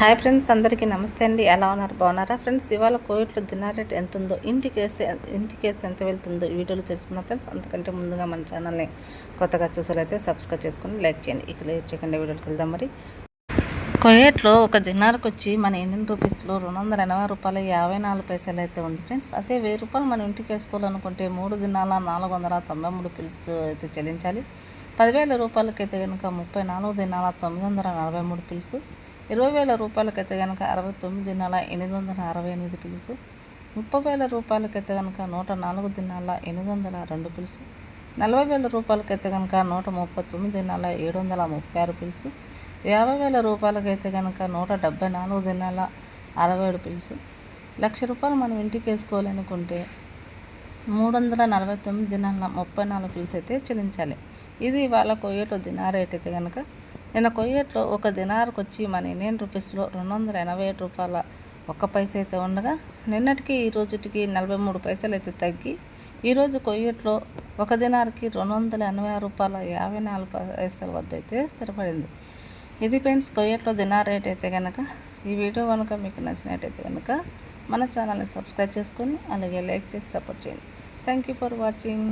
Hi friends అందరికీ నమస్తే అండి. ఎలా ఉన్నారు? బాగున్నారా? ఫ్రెండ్స్ ఇవాళ కోవిడ్లో దినార్ రేట్ ఎంత ఉందో ఇంటికి వేస్తే ఇంటికి వేస్తే ఎంత వెళ్తుందో ఈ వీడియోలో తెలుసుకుందాం ఫ్రెండ్స్. అంతకంటే ముందుగా మన ఛానల్ని కొత్తగా చూసేలైతే సబ్స్క్రైబ్ చేసుకుని లైక్ చేయండి. ఇక లేట్ చేయకుండా వీడియోకి వెళ్దాం మరి. కోయేట్లో ఒక దినార్కి వచ్చి మన ఇండియన్ రూపీస్లో రెండు వందల ఎనభై రూపాయలు యాభై నాలుగు పైసలు అయితే ఉంది ఫ్రెండ్స్. అదే వెయ్యి రూపాయలు మనం ఇంటికి వేసుకోవాలనుకుంటే మూడు దినాల నాలుగు వందల తొంభై మూడు పిల్స్ అయితే చెల్లించాలి. పదివేల రూపాయలకైతే కనుక ముప్పై నాలుగు దినాల తొమ్మిది వందల నలభై మూడు పిల్స్ ఇరవై వేల రూపాయలకైతే కనుక అరవై తొమ్మిది దినాల ఎనిమిది వందల అరవై ఎనిమిది పిలుసు ముప్పై వేల రూపాయలకైతే కనుక నూట నాలుగు దినాల ఎనిమిది వందల రెండు పిల్స్ నలభై వేల రూపాయలకైతే కనుక నూట ముప్పై తొమ్మిది దినాల ఏడు వందల ముప్పై ఆరు పిలుసు. యాభై వేల రూపాయలకైతే కనుక నూట డెబ్బై నాలుగు దినాల అరవై ఏడు పిలుసు. లక్ష రూపాయలు మనం ఇంటికి వేసుకోవాలనుకుంటే మూడు వందల నలభై తొమ్మిది దినాల ముప్పై నాలుగు పిల్స్ అయితే చెల్లించాలి. ఇది ఇవాళ కొయ్యేట్లో దినార్ రేట్ అయితే కనుక నిన్న కొయ్యేట్లో ఒక దినార్కి వచ్చి మన ఇండియన్ రూపీస్లో రెండు వందల ఎనభై ఏడు రూపాయల ఒక్క పైస అయితే ఉండగా నిన్నటికి ఈ రోజుటికి నలభై మూడు పైసలు అయితే తగ్గి ఈరోజు కొయ్యేట్లో ఒక దినానికి రెండు వందల ఎనభై ఆరు రూపాయల యాభై నాలుగు పైసల వద్ద అయితే స్థిరపడింది. ఇది ఫ్రెండ్స్ కొయ్యట్లో దినార్ రేట్ అయితే కనుక ఈ వీడియో కనుక మీకు నచ్చినట్టయితే కనుక మన ఛానల్ని సబ్స్క్రైబ్ చేసుకొని అలాగే లైక్ చేసి సపోర్ట్ చేయండి. Thank you for watching.